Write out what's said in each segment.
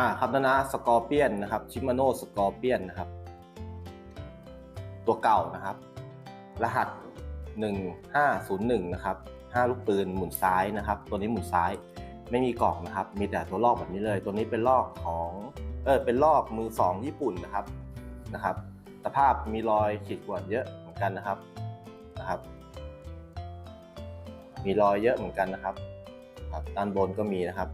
อ่าคำนะสกอร์เปียนนะครับชิมาโนสกอร์เปียนนะครับ ตัวเก่านะครับ รหัส 1501 นะครับ 5 ลูกปืนหมุนซ้ายนะครับ ตัวนี้หมุนซ้ายไม่มีกล่องนะครับ มีแต่ตัวลอกแบบนี้เลย ตัวนี้เป็นลอกของเออเป็นลอกมือสองญี่ปุ่นนะครับนะครับ สภาพมีรอยขีดข่วนเยอะเหมือนกันนะครับนะครับ มีรอยเยอะเหมือนกันนะครับครับด้านบนก็มีนะครับ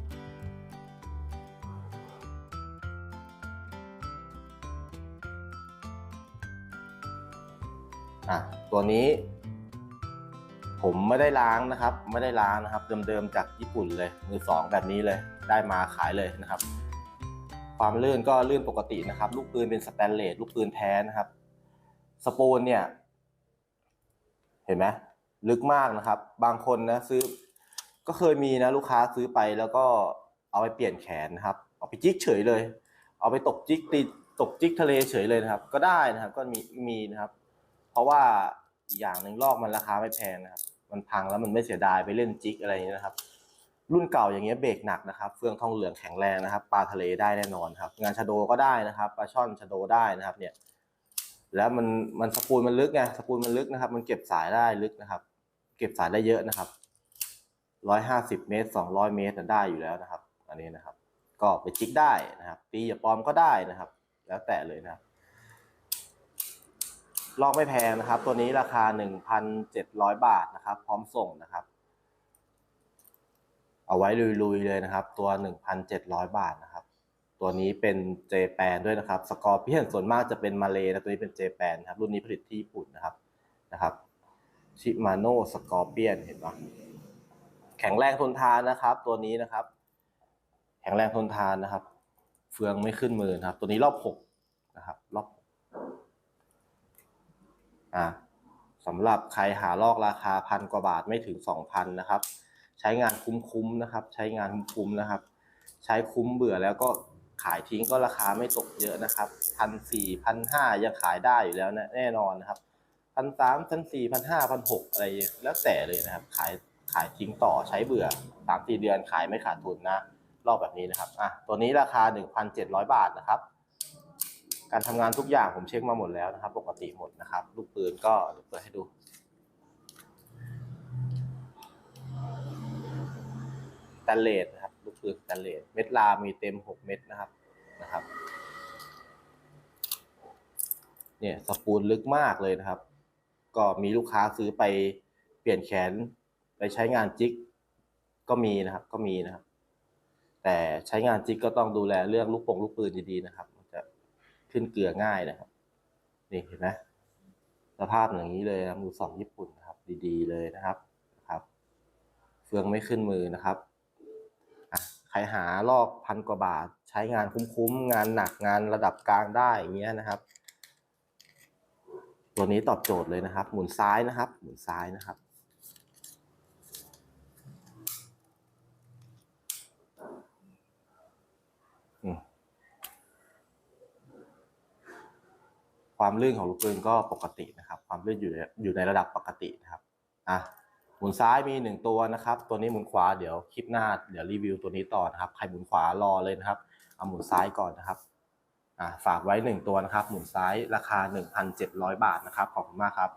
อะตัวนี้ ผมไม่ได้ล้างนะครับ ไม่ได้ล้างนะครับ เดิมๆจากญี่ปุ่นเลยมือสองแบบนี้เลย ได้มาขายเลยนะครับ ความลื่นก็ลื่นปกตินะครับ ลูกปืนเป็นสแตนเลสลูกปืนแท้นะครับ สปูนเนี่ย เห็นไหมลึกมากนะครับ บางคนนะซื้อ ก็เคยมีนะลูกค้าซื้อไปแล้วก็เอาไปเปลี่ยนแขนนะครับ เอาไปจิกเฉยเลย เอาไปตกจิกตีตกจิกทะเลเฉยเลยนะครับ ก็ได้นะครับ ก็มีมีนะครับ เพราะว่าอีกอย่างหนึ่งลอกมันราคาไม่แพงนะครับ มันพังแล้วมันไม่เสียดายไปเล่นจิกอะไรอย่างนี้นะครับ รุ่นเก่าอย่างเงี้ยเบรกหนักนะครับ เฟืองทองเหลืองแข็งแรงนะครับ ปลาทะเลได้แน่นอนครับ งานชะโดก็ได้นะครับ ปลาช่อนชะโดได้นะครับเนี่ย แล้วมันมันสปูลมันลึกไง สปูลมันลึกนะครับ มันเก็บสายได้ลึกนะครับ เก็บสายได้เยอะนะครับร้อยห้าสิบเมตรสองร้อยเมตรน่ะได้อยู่แล้วนะครับ อันนี้นะครับ ก็ไปจิกได้นะครับ ตีอย่าปลอมก็ได้นะครับ แล้วแต่เลยนะครับ ลอกไม่แพงนะครับ ตัวนี้ราคา 1,700 บาทนะครับ พร้อมส่งนะครับ เอาไว้ลุยๆเลยนะครับ ตัว 1,700 บาทนะครับ ตัวนี้เป็นเจแปนด้วยนะครับ สกอร์เพียนส่วนมากจะเป็นมาเลยนะตัวนี้เป็นเจแปนครับ รุ่นนี้ผลิตที่ญี่ปุ่นนะครับนะครับชิมาโน่สกอร์เปียนเห็นปะแข็งแรงทนทานนะครับ ตัวนี้นะครับ แข็งแรงทนทานนะครับ เฟืองไม่ขึ้นมือนะครับ ตัวนี้รอบหกนะครับ รอบ อ่าสำหรับใครหาลอกราคาพันกว่าบาทไม่ถึงสองพันนะครับ ใช้งานคุ้มๆนะครับ ใช้งานคุ้มๆนะครับ ใช้คุ้มเบื่อแล้วก็ขายทิ้งก็ราคาไม่ตกเยอะนะครับพันสี่พันห้ายังขายได้อยู่แล้วนะแน่นอนนะครับพันสามพันสี่พันห้าพันหกอะไรแล้วแต่เลยนะครับ ขายขายทิ้งต่อใช้เบื่อสามสี่เดือนขายไม่ขาดทุนนะรอบแบบนี้นะครับอะตัวนี้ราคาหนึ่งพันเจ็ดร้อยบาทนะครับ การทำงานทุกอย่างผมเช็คมาหมดแล้วนะครับ ปกติหมดนะครับ ลูกปืนก็เดี๋ยวเปิดให้ดูสแตนเลสนะครับ ลูกปืนสแตนเลสเม็ดลามีเต็มหกเม็ดนะครับนะครับ เนี่ยสปูลลึกมากเลยนะครับ ก็มีลูกค้าซื้อไปเปลี่ยนแขนไปใช้งานจิกก็มีนะครับก็มีนะครับ แต่ใช้งานจิกก็ต้องดูแลเรื่องลูกโป่งลูกปืนดีๆนะครับ ขึ้นเกลือง่ายนะครับ นี่เห็นไหมสภาพอย่างนี้เลยนะมือสองญี่ปุ่นนะครับ ดีๆ เลยนะครับครับ เฟืองไม่ขึ้นมือนะครับใครหาลอกพันกว่าบาท ใช้งานคุ้มๆ งานหนักงานระดับกลางได้อย่างเงี้ยนะครับ ตัวนี้ตอบโจทย์เลยนะครับ หมุนซ้ายนะครับ หมุนซ้ายนะครับอืม ความลื่นของลูกปืนก็ปกตินะครับ ความลื่นอยู่อยู่ในระดับปกตินะครับอะหมุนซ้ายมีหนึ่งตัวนะครับ ตัวนี้หมุนขวาเดี๋ยวคลิปหน้าเดี๋ยวรีวิวตัวนี้ต่อนะครับใครหมุนขวารอเลยนะครับเอาหมุนซ้ายก่อนนะครับอ่าฝากไว้หนึ่งตัวนะครับ หมุนซ้ายราคา 1,700 บาทนะครับขอบคุณมากครับ